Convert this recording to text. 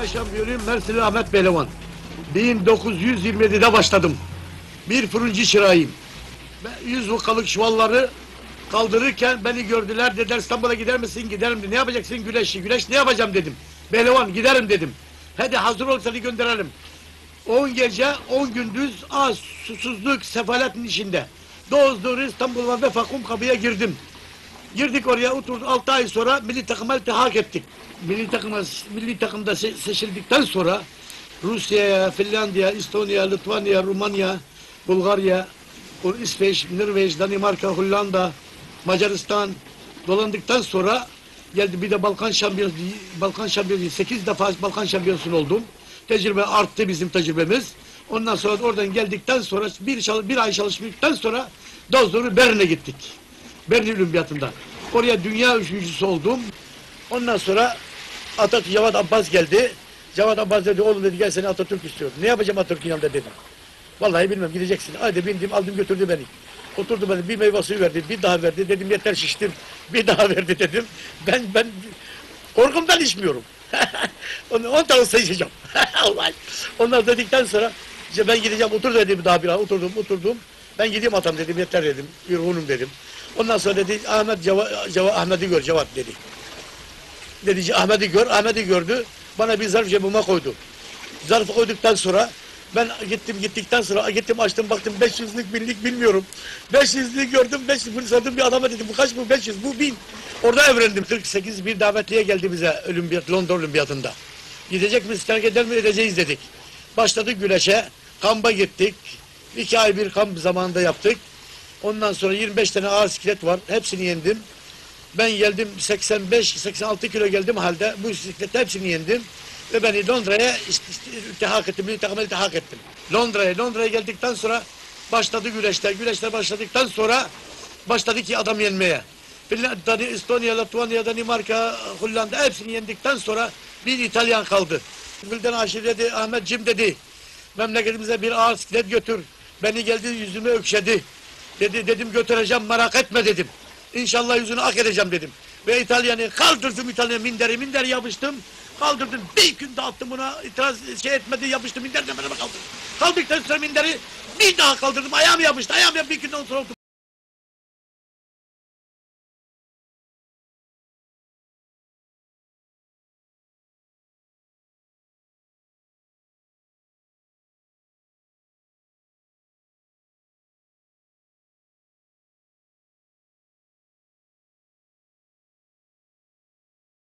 Dünya şampiyonuyum Mersinli Ahmet Belevan. 1927'de başladım. Bir fırıncı çırağıyım. Ben 100 vakalık çuvalları kaldırırken beni gördüler. Dediler İstanbul'a gider misin? Giderim. dedi. Ne yapacaksın güneşi? Güneş ne yapacağım dedim. Belevan giderim dedim. Hadi hazır ol seni gönderelim. 10 gece 10 gündüz az susuzluk sefaletin içinde. Doğuz doğru İstanbul'a ve Fakum kapıya girdim. Girdik oraya oturduk 6 ay sonra milli takıma iltihak ettik. Milli takıma milli takımda se- seçildikten sonra Rusya'ya, Finlandiya, İstonya, Litvanya, Rumanya, Bulgarya, İsveç, Norveç, Danimarka, Hollanda, Macaristan dolandıktan sonra geldi bir de Balkan şampiyonu Balkan şampiyonu 8 defa Balkan şampiyonsu oldum. Tecrübe arttı bizim tecrübemiz. Ondan sonra oradan geldikten sonra bir, bir ay çalıştıktan sonra Dozdoru Bern'e gittik. Berlin Olimpiyatında. Oraya dünya üçüncüsü oldum. Ondan sonra Atatürk Cevat Abbas geldi. Cevat Abbas dedi oğlum dedi gel seni Atatürk istiyorum. Ne yapacağım Atatürk'ün yanında dedim. Vallahi bilmem gideceksin. Hadi bindim aldım götürdü beni. Oturdu beni bir meyve suyu verdi bir daha verdi dedim yeter şiştim. Bir daha verdi dedim. Ben ben korkumdan içmiyorum. Onu 10 tane su içeceğim. Vallahi. Ondan dedikten sonra ben gideceğim otur dedim daha bir ay oturdum oturdum. Ben gideyim atam dedim yeter dedim. Yorgunum dedim. Ondan sonra dedi Ahmet Ceva, Ahmet'i gör Cevat dedi. Dedi Ahmet'i gör. Ahmet'i gördü. Bana bir zarf cebime koydu. Zarfı koyduktan sonra ben gittim gittikten sonra gittim açtım baktım 500'lük binlik bilmiyorum. 500'lük gördüm 500 fırsattım bir adama dedim bu kaç bu 500 bu 1000. Orada öğrendim 48 bir davetliye geldi bize olimpiyat Londra olimpiyatında. Gidecek miyiz terk eder mi edeceğiz dedik. Başladık güneşe kampa gittik. İki ay bir kamp zamanında yaptık. Ondan sonra 25 tane ağır siklet var. Hepsini yendim. Ben geldim 85-86 kilo geldim halde bu bisiklette hepsini yendim. Ve beni Londra'ya iltihak ettim, milli takıma iltihak ettim. Londra'ya, Londra'ya geldikten sonra başladı güreşler. Güreşler başladıktan sonra başladı ki adam yenmeye. Finlandiya, Estonya, Litvanya, Danimarka, Hollanda hepsini yendikten sonra bir İtalyan kaldı. Gülden Aşir dedi, Ahmetciğim dedi, memleketimize bir ağır siklet götür. Beni geldi yüzüme ökşedi. Dedi dedim götüreceğim merak etme dedim. İnşallah yüzünü ak edeceğim dedim. Ve İtalyanı kaldırdım İtalyanı minderi minderi yapıştım. Kaldırdım bir gün dağıttım buna itiraz şey etmedi yapıştım minderden beraber kaldırdım. Kaldıktan sonra minderi bir daha kaldırdım ayağım yapıştı ayağım yapıştı bir günden sonra